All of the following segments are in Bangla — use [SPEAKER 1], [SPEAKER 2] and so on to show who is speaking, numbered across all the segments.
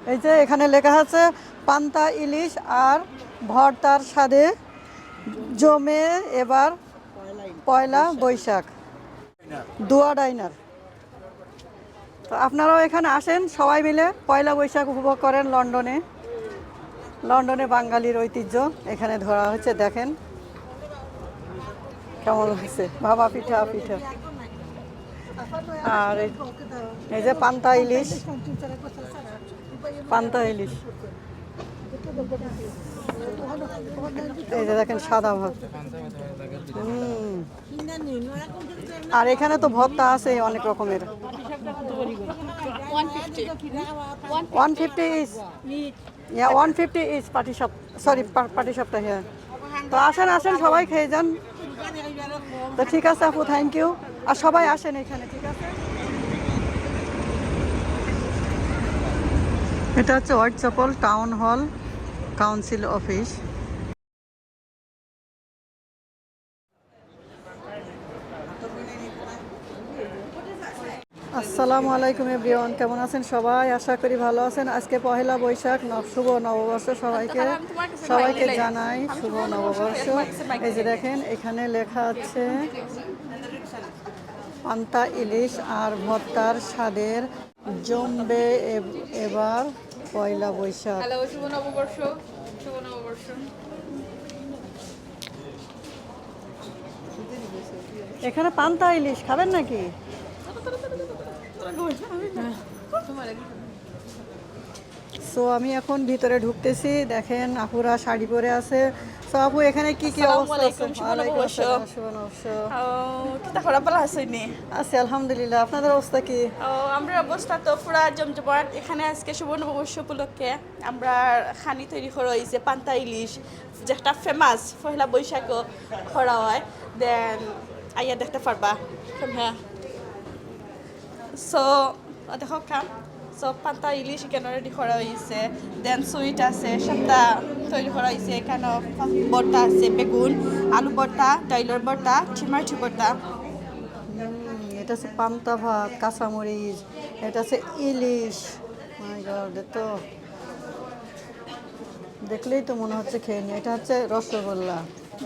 [SPEAKER 1] এই যে এখানে লেখা আছে, পান্তা, ইলিশ আর ভর্তার স্বাদে জমে এবার পয়লা বৈশাখ। দুয়া ডাইনার। তো আপনারাও এখানে আসেন সবাই মিলে, পয়লা বৈশাখ উপভোগ করেন লন্ডনে। লন্ডনে বাঙালির ঐতিহ্য এখানে ধরা হচ্ছে দেখেন। কেমন হয়েছে? ভাবা পিঠা পিঠা। আর এই- যে পান্তা ইলিশ। পান্তা ইলিশ। এই যে দেখেন সাদা ভাত। আর এখানে তো ভর্তা আছে অনেক রকমের। One fifty is. Yeah, one fifty is party shop sorry party শপটা হ্যাঁ। তো আসেন আসেন, সবাই খেয়ে যান। তো ঠিক আছে আপু থ্যাংক ইউ আর সবাই আসেন এখানে ঠিক আছে? এটা হচ্ছে Whitechapel town hall council office. আসসালামু আলাইকুম এভরিওয়ান কেমন আছেন সবাই? আশা করি ভালো আছেন। আজকে পহেলা বৈশাখ শুভ নববর্ষ সবাইকে। সবাইকে জানাই শুভ নববর্ষ। এই যে দেখেন এখানে লেখা আছে পান্তা ইলিশ আর ভর্তার স্বাদের জমবে এব- এবার পয়লা বৈশাখ।
[SPEAKER 2] হ্যালো শুভ নববর্ষ শুভ নববর্ষ।
[SPEAKER 1] এখানে পান্তা ইলিশ খাবেন নাকি? সো আমি এখন ভিতরে ঢুকতেছি দেখেন আপুরা শাড়ি পরে আছে। আপু এখানে কি কি অবস্থা আছে? ওয়ালাইকুম আসসালাম।
[SPEAKER 2] কিতা করা বলা হয়নি
[SPEAKER 1] আছি আলহামদুলিল্লাহ। আপনাদের অবস্থা কি?
[SPEAKER 2] আমরা অবস্থা তো পুরা জমজমাট। এখানে আজকে শুভ নববর্ষ উপলক্ষে আমরা খানি তৈরি করা হয়েছে পান্তা ইলিশ যেটা ফেমাস পয়লা বৈশাখ করা হয়। দেন আইয়া দেখতে পারবা। হ্যাঁ। সো দেখো কাম। সো পান্তা ইলিশ এখানে রেডি করা হয়েছে দেন সুইট আছে সবটা তৈরি করা হয়েছে এখানে। বর্তা আছে বেগুন আলু বর্তা ডাইলের বর্তা চিমাটি বর্তা।
[SPEAKER 1] এটা হচ্ছে পান্তা ভাত কাঁচামরিচ এটা হচ্ছে ইলিশ। তো দেখলেই তো মনে হচ্ছে খেয়ে নি এটা হচ্ছে রসগোল্লা।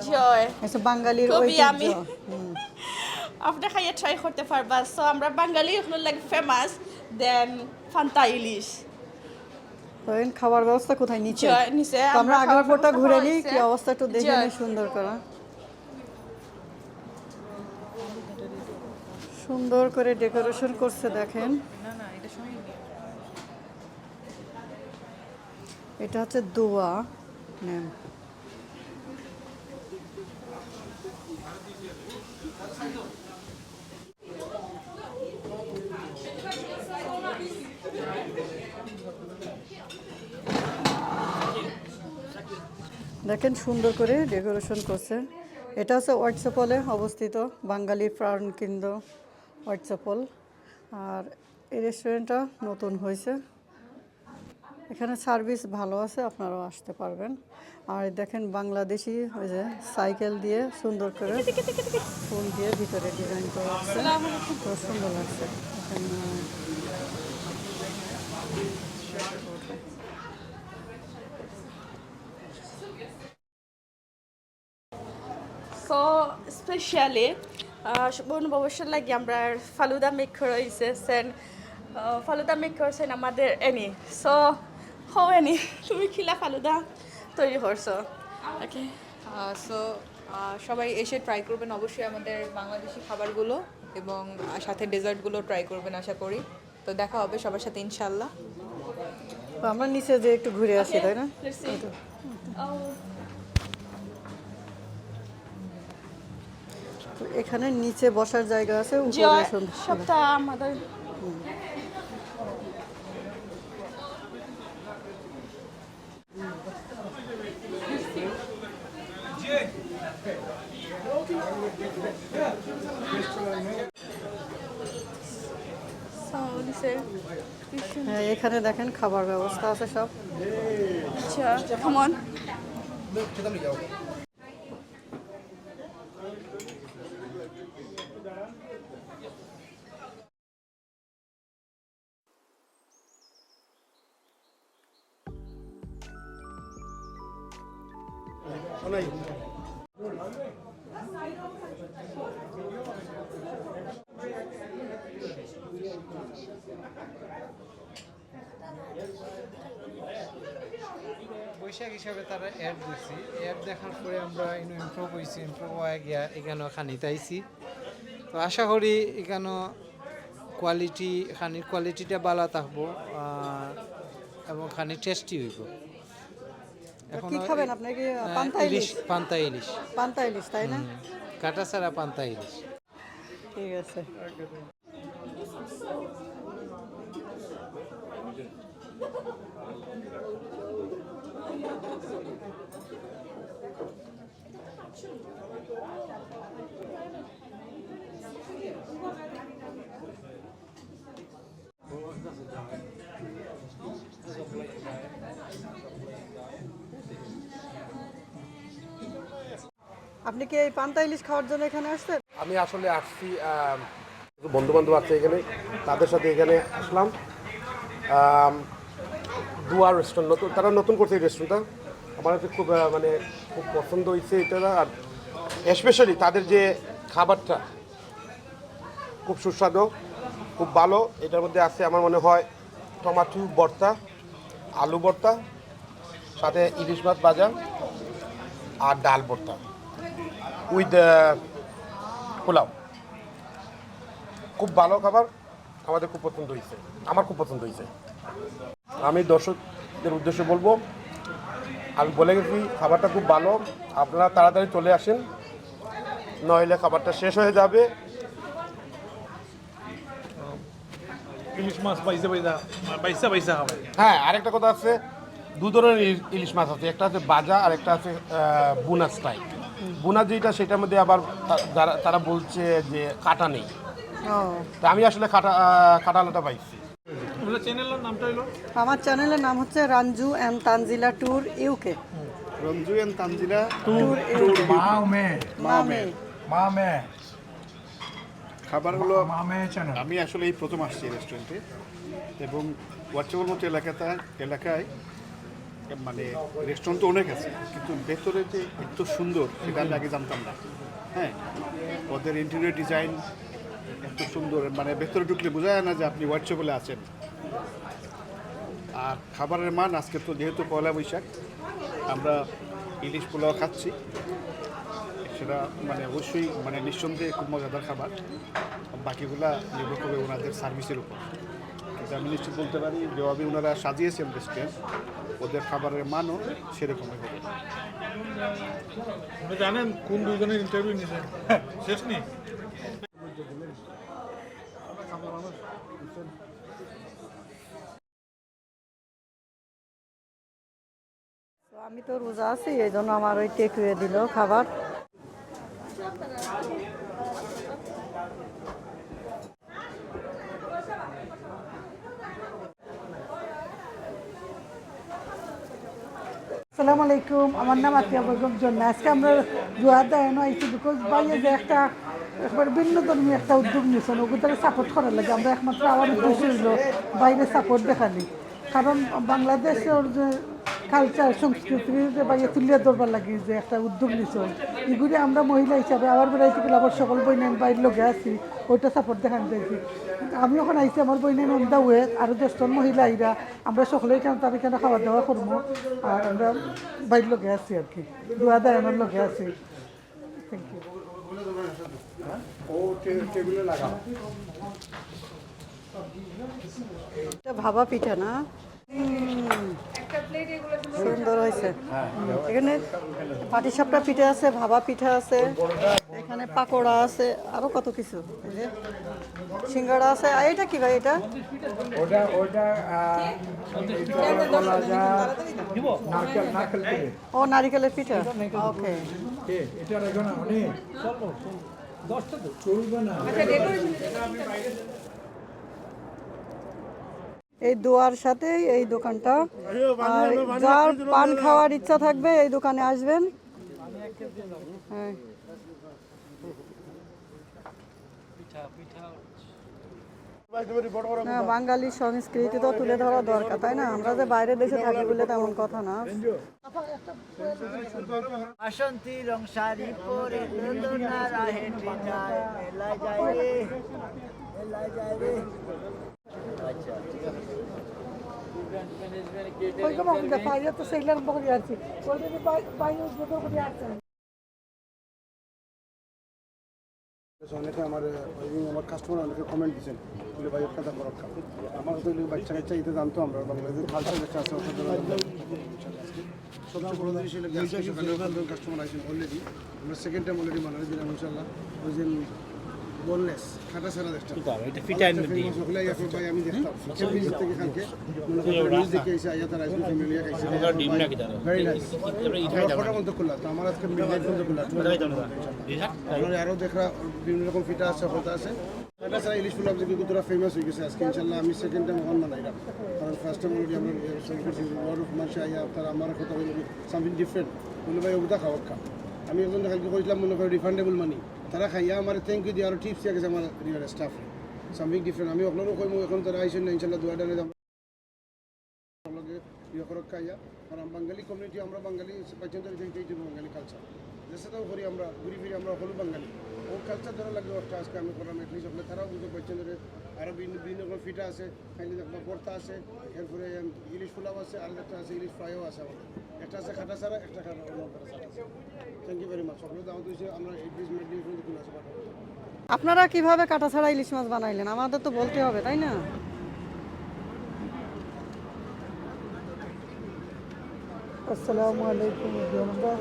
[SPEAKER 2] জয়।
[SPEAKER 1] বাঙালির
[SPEAKER 2] আমি। আপনি খাইয়ে ট্রাই করতে পারবা। সো আমরা বাঙালি লাগে ফেমাস দেন ফান্তা ইলিশ।
[SPEAKER 1] ধরেন খাবার ব্যবস্থা কোথায়? নিচে।
[SPEAKER 2] নিচে।
[SPEAKER 1] আমরা আগের
[SPEAKER 2] ব্যবস্থা
[SPEAKER 1] ঘুরে নিই। কি অবস্থা একটু দেখে নিই সুন্দর করা। সুন্দর করে ডেকোরেশন করছে দেখেন। এটা হচ্ছে দোয়া নেন। দেখেন সুন্দর করে ডেকোরেশন করছে। এটা হচ্ছে হোয়াটসঅ্যাপলে অবস্থিত, বাঙালির প্রাণ কেন্দ্র হোয়াটসঅ্যাপল। আর এই রেস্টুরেন্টটা নতুন হয়েছে। এখানে সার্ভিস ভালো আছে, আপনারাও আসতে পারবেন। আর দেখেন বাংলাদেশি ওই যে সাইকেল দিয়ে সুন্দর করে ফুল দিয়ে ভিতরে ডিজাইন করা আছে খুব সুন্দর লাগছে। এখানে
[SPEAKER 2] সো স্পেশালি বনববসর লাগে আমরা ফালুদা মেক সেন ফালুদা মেক করছেন আমাদের এনি সো হো এনি তুমি খিলা ফালুদা তৈরি করছ ওকে
[SPEAKER 3] সো সবাই এসে ট্রাই করবেন অবশ্যই আমাদের বাংলাদেশি খাবারগুলো এবং সাথে ডেজার্টগুলো ট্রাই করবেন আশা করি। তো দেখা হবে সবার সাথে ইনশাল্লাহ
[SPEAKER 1] তো আমরা নিচে যে একটু ঘুরে আসি তাই না? এখানে নিচে বসার জায়গা আছে
[SPEAKER 2] সবটা আমাদের।
[SPEAKER 1] হ্যাঁ এখানে দেখেন খাবার ব্যবস্থা আছে সব।
[SPEAKER 2] আচ্ছা, come on.
[SPEAKER 4] বৈশাখ হিসাবে তারা অ্যাড দিছি। অ্যাড দেখার পরে আমরা ইনো ইমপ্রুভ হয়েছি ইমপ্রুভ হয়ে গিয়া এখানেও খানি তাইছি। তো আশা করি এখানেও কোয়ালিটি খানির কোয়ালিটিটা ভালো থাকব এবং খানি টেস্টি হইব। এখন
[SPEAKER 1] কি খাবেন আপনি? কি পান্তা ইলিশ
[SPEAKER 4] পান্তা ইলিশ।
[SPEAKER 1] পান্তা ইলিশ তাই না?
[SPEAKER 4] কাটা ছাড়া পান্তা ইলিশ।
[SPEAKER 1] ঠিক আছে। আপনি কি এই পান্তা ইলিশ খাওয়ার জন্য এখানে আসছেন?
[SPEAKER 5] আমি আসলে আসছি বন্ধু বান্ধব আছে এখানে, তাদের সাথে এখানে আসলাম। দুয়ার রেস্টুরেন্ট নতুন, তারা নতুন করছে এই রেস্টুরেন্টটা আমার কাছে খুব মানে খুব পছন্দ হয়েছে এটা আর স্পেশালি তাদের যে খাবারটা খুব সুস্বাদু, খুব ভালো। এটার মধ্যে আছে আমার মনে হয় টমাটো ভর্তা, আলু ভর্তা, সাথে ইলিশ মাছ ভাজা, আর ডাল ভর্তা। উইথ পোলাও। খুব ভালো খাবার আমাদের খুব পছন্দ হয়েছে। আমার খুব পছন্দ হয়েছে। আমি দর্শকদের উদ্দেশ্যে বলব আমি বলে গেছি খাবারটা খুব ভালো। আপনারা তাড়াতাড়ি চলে আসেন নইলে খাবারটা শেষ হয়ে যাবে।
[SPEAKER 6] ইলিশ মাছ পাইসা পাইসা পাইসা খাবে
[SPEAKER 5] হ্যাঁ আরেকটা কথা আছে দু ধরনের ইলিশ- মাছ আছে। একটা আছে বাজা আর একটা আছে বুনা স্টাইল। বুনা যেটা সেটার মধ্যে আবার যারা তারা বলছে যে কাটা নেই। তা আমি আসলে কাটা কাটালাটা পাইছি।
[SPEAKER 6] আপনার চ্যানেলের নামটা হলো?
[SPEAKER 1] আমার চ্যানেলের নাম হচ্ছে Ranju and Tanjila tour UK.
[SPEAKER 7] Ranju and Tanjila
[SPEAKER 1] tour UK.
[SPEAKER 6] মা মে।
[SPEAKER 1] মামে
[SPEAKER 6] মা। মে
[SPEAKER 7] খাবারগুলো
[SPEAKER 6] মা মে চ্যানেল।
[SPEAKER 7] আমি আসলে এই প্রথম আসছি রেস্টুরেন্টে এবং ওয়াচেবল মতো এলাকাতে এলাকায় মানে রেস্টুরেন্ট তো অনেক আছে, কিন্তু ভেতরে যে এত সুন্দর, সেটা আমি আগে জানতাম না। হ্যাঁ ওদের ইন্টেরিয়র ডিজাইন এত সুন্দর মানে ভেতরে ঢুকলে বোঝা যায় না যে আপনি হোয়াটসঅ্যাপলে আছেন। আর খাবারের মান, আজকে তো যেহেতু পয়লা বৈশাখ, আমরা ইলিশ পোলাও খাচ্ছি। সেটা মানে অবশ্যই মানে নিঃসন্দেহে খুব মজাদার খাবার। বাকিগুলা নির্ভর করবে ওনাদের সার্ভিসের উপর। আমি নিশ্চিত বলতে পারি যেভাবে ওনারা সাজিয়েছেন রেস্টুরেন্ট ওদের খাবারের মানও সেরকমই হবে।
[SPEAKER 6] জানেন কোন দুজনের ইন্টারভিউ নিয়েছেন? শেষ নেই।
[SPEAKER 1] তো আমি তো রোজা আছি এই জন্য আমার ওই টেকুয়ে দিল খাবার।
[SPEAKER 8] আসসালামু আলাইকুম। আমার নাম আতিয়া বেগম জন্য আজকে আমরা জোয়ার দেয়নো আইছি বিকজ বাইরে যে একটা একবার ভিন্ন ধর্মী একটা উদ্যোগ নিয়েছেন ওগুলো সাপোর্ট করার লাগে। আমরা একমাত্র আমার উদ্দেশ্য হইল বাইরে সাপোর্ট দেখালি। কারণ বাংলাদেশের যে কালচার সংস্কৃতির বাইরে তুলিয়া ধরবার লাগে যে একটা উদ্যোগ নিয়েছেন এগুলি আমরা মহিলা হিসাবে আমার বেড়াইতে গেলে আবার সকল বইনাইন বাইর লগে আছি ওইটা সাপোর্ট দেখান চাইছি। আমি ওখানে আইছি আমার বইনাইন অন দা ওয়ে আরও দশজন মহিলা আইরা আমরা সকলেই কেন তাদের কেন খাওয়া দাওয়া করব আর আমরা বাইরের লগে আছি আর কি দোয়া দায়নের লগে আছি। থ্যাংক ইউ
[SPEAKER 1] ভাবা পিঠা না? সুন্দর হয়েছে। এখানে পাটিসাপটা পিঠা আছে ভাবা পিঠা আছে এখানে পাকোড়া আছে আরও কত কিছু। সিঙ্গাড়া আছে। আর এটা কি ভাই এটা?
[SPEAKER 6] ওটা ওটা
[SPEAKER 1] ও নারিকেলের পিঠা? ওকে।
[SPEAKER 6] এটা রেখো না চলবে না।
[SPEAKER 1] এই দোয়ার সাথে এই দোকানটা। আর যার পান খাওয়ার ইচ্ছা থাকবে, এই দোকানে আসবেন। হ্যাঁ। বাঙালি সংস্কৃতি তো তুলে ধরা দরকার, তাই না? আমরা যে বাইরের দেশে থাকি বলে তেমন কথা না।
[SPEAKER 9] রং শাড়ি পরে
[SPEAKER 8] আমাদের বাইরে তো সেইগুলোর বকরি আছে ওইটা বাইরে উদ্বোধন করে আসছেন
[SPEAKER 10] অনেকে আমার আমার কাস্টমার অনেকে কমেন্ট দিচ্ছেন বলে, ভাই একটা দাম রক্ষা আমার তো বাচ্চা কাচ্চা ইতে জানতো আমরা, বাংলাদেশের কালচার যেটা আছে কাস্টমার আছেন অলরেডি আমরা সেকেন্ড টাইম অলরেডি মানালি দিলাম ইনশাল্লাহ ওই যে বোনলেস। এটা সকলে এখন ভাই আমি দেখতাম চব্বিশ থেকে কালকে মনে করেন নিউজ দেখে এসে আইয়া তারা আজকে ফ্যামিলি খাইছে। ভেরি নাইস কটা মতো খোলা তো আমার আজকে আপনার আরও দেখা বিভিন্ন রকম ফিটা আছে হতা আছে। এটা ছাড়া ইলিশ আপনি কিন্তু ফেমাস হয়ে গেছে আজকে ইনশাল্লাহ আমি সেকেন্ড টাইম ওখান বানাইলাম। কারণ ফার্স্ট টাইম অলরেডি আমরা শুরু করছি ওয়ার্ড মানুষ আইয়া আমার কথা বলে সামথিং ডিফারেন্ট বলে ভাই খাওয়া খা। আমি একজন কালকে কইলাম মনে করি রিফান্ডেবল মানি তারা খাইয়া আমার থ্যাংক ইউ দিয়ে আরও টিপস দিয়ে গেছে আমার রিয়ার স্টাফ সামথিং ডিফারেন্ট আমি আপনারও কইমু এখন তারা আইসেন না, ইনশাল্লাহ দুয়া ডানে লগে ইয়ে করক খাইয়া। কারণ বাঙালি কমিউনিটি আমরা বাঙালি এইটুকু বাঙালি কালচার যেটাও করি আমরা ঘুরি ফিরি আমরা হলো বাঙালি। ও কালচার ধরা লাগবে একটা আজকে আমি করলাম এটলিস্ট আপনার তারাও বুঝতে পারছেন যে আরও বিভিন্ন বিভিন্ন রকম ফিটা আছে। খাইলে আপনার ভর্তা আছে এরপরে ইলিশ পোলাও আছে আর একটা আছে ইলিশ ফ্রাইও আছে আমাদের। একটা আছে খাটা সারা একটা খাটা অন্য সারা থ্যাংক ইউ ভেরি মাচ সকলে দাওয়াত দিয়েছে আমরা এই পিস মেডিকেল কোনো আছে পাঠাবো
[SPEAKER 1] আপনারা কীভাবে কাটা ছাড়া ইলিশ মাছ বানাইলেন? আমাদের তো বলতে হবে তাই না?
[SPEAKER 8] আসসালামু আলাইকুম আমরা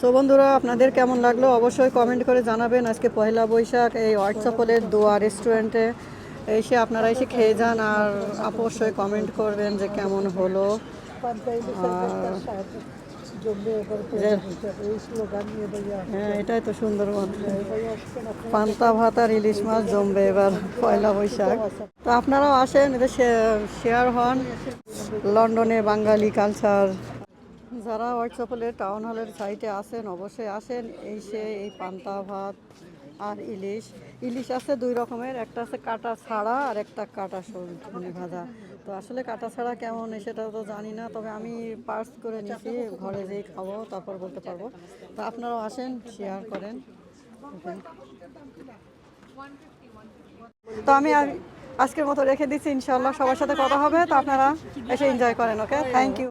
[SPEAKER 1] সো বন্ধুরা, আপনাদের কেমন লাগল? অবশ্যই কমেন্ট করে জানাবেন। আজকে পয়লা বৈশাখ, এই হোয়াটসঅ্যাপলের দোয়া রেস্টুরেন্টে এসে আপনারা এসে খেয়ে যান আর অবশ্যই কমেন্ট করবেন যে কেমন হলো।
[SPEAKER 8] পান্তাইলে
[SPEAKER 1] হ্যাঁ এটাই তো সুন্দরবন।
[SPEAKER 8] আপনার
[SPEAKER 1] পান্তা ভাত আর ইলিশ মাছ জমবে এবার পয়লা বৈশাখ। তো আপনারাও আসেন এদের শেয়ার হন। লন্ডনে বাঙালি কালচার যারা হোয়াটসঅ্যাপলের টাউন হলের সাইটে আসেন অবশ্যই আসেন। এই সে এই পান্তা ভাত আর ইলিশ। ইলিশ আছে দুই রকমের একটা আছে কাটা ছাড়া আর একটা কাটা সবজি ভাজা। তো আসলে কাটা ছাড়া কেমন সেটা তো জানি না, তবে আমি পার্স করে নিয়েছি ঘরে যেই খাব তারপর বলতে পারব। তো আপনারাও আসেন শেয়ার করেন। তো আমি আজকের মতো রেখে দিচ্ছি ইনশাল্লাহ সবার সাথে কথা হবে, তো আপনারা এসে এনজয় করেন ওকে থ্যাংক ইউ